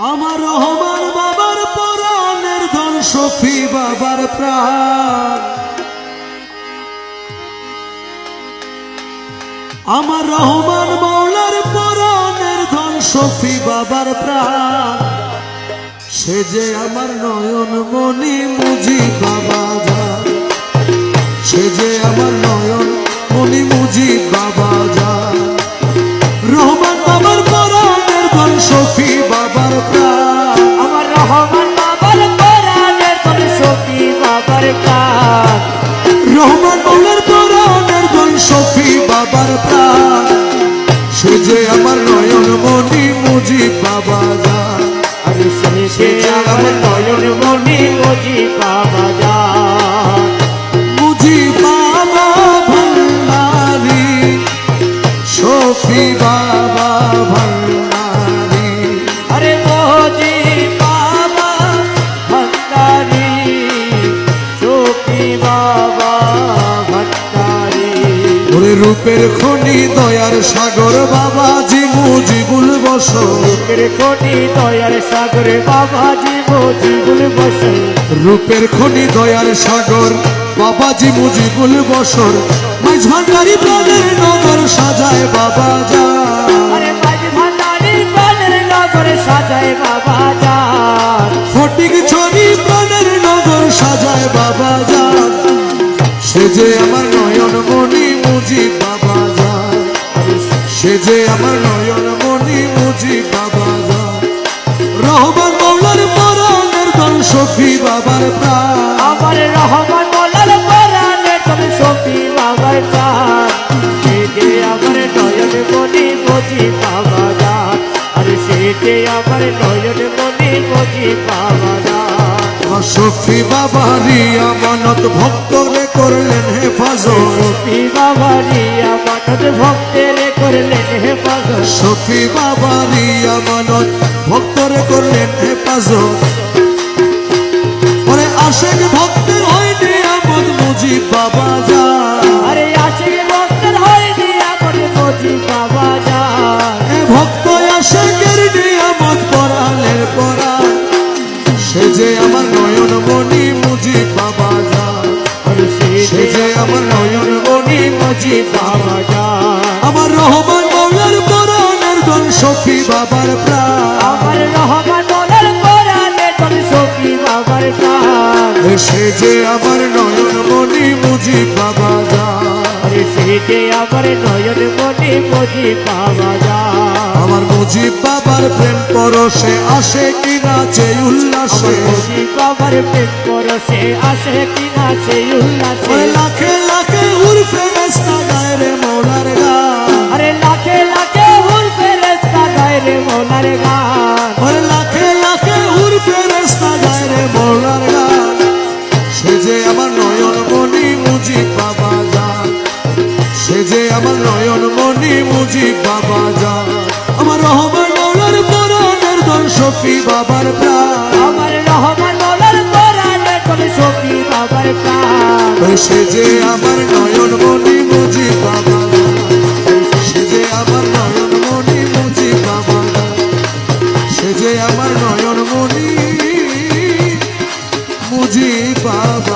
আমার রহমান বাবার পরাণের ধন সফি বাবার প্রাণ। আমার রহমান মাওলার পরাণের ধন সফি বাবার প্রাণ। সে যে আমার নয়ন মনি মুজি বাবা সে যে আমার নয়ন মনি মুজি বাবা যান রহমান বাবার পরাণের ধন সফি প্রাণ সে যে আমার নয়ন মনি মুজি বাবা আমি শুনেছি আমার নয়ন মনি মুজি বাবা রূপের খনি দয়ার সাগর বাবা জিমু জিবুল বসর রূপের কোটি দয়ার সাগরে বাবা জীব জীবন বসে রূপের খনি দয়ার সাগর বাবা জিমু জিবুল বসর মাঝ ভান্ডারি প্রাণের নগর সাজায় বাবা যা আরে মাঝ ভান্ডারি প্রাণের নগরে সাজায় বাবা যান ফটিক ছড়ি প্রাণের নগর সাজায় বাবা যা সে যে আমার সে যে আমার নয়ন মনি মুজি বাবা রহমান মৌলার পরাণের দল সফি বাবার প্রাণ। আমার রহমান বলার কোরআনে তুমি সফি বাবার প্রাণ। সে যে আমার নয়ন মনি মজি বাবা আরে সে যে আমার নয়ন মনি মজি বাবা সফি বাবারি আমানত ভক্তরে করলেন হেফাজত। সফি বাবা রিয়া মানব ভক্তের করলেন হে পাগল বাবারি আমানত ভক্তরে করলেন হেফাজত। ওরে আশেক ভক্তের আমদ মুজিব বাবা যা আরে আশিক ভক্তের মজি বাবা ভক্ত আশেকের নিয়ামত পরালের সে যে আমার নয়ন মনি মুজিব বাবা যা সে যে আমার নয়ন মনি মুজিব বাবা আমার রহমান মৌলার পরাণের দল সফি বাবার প্রাণ? আমার রহমান বলার কোরআনে তুমি সখী বাবার প্রাণ? সে যে আমার নয়ন মনি মুজিব বাবা যা সে যে আমার নয়ন মনে মজি বাবা যান আমার মুজিব বাবার প্রেম পরশে আসে কি নাচে উল্লাসে? মজি বাবার প্রেম পরশে আসে কি না সেই উল্লাসে? লাখে লাখে উর্ফে যে আমার নয়ন মনি মুজি বাবা যা। আমার রহমান মৌলার পরানের দল সফি বাবার প্রাণ। আমার রহমান মৌলার পরানের দল সফি বাবার প্রাণ। সে যে আমার নয়ন মনি মুজি বাবা সে আমার নয়ন মনি মুজি বাবা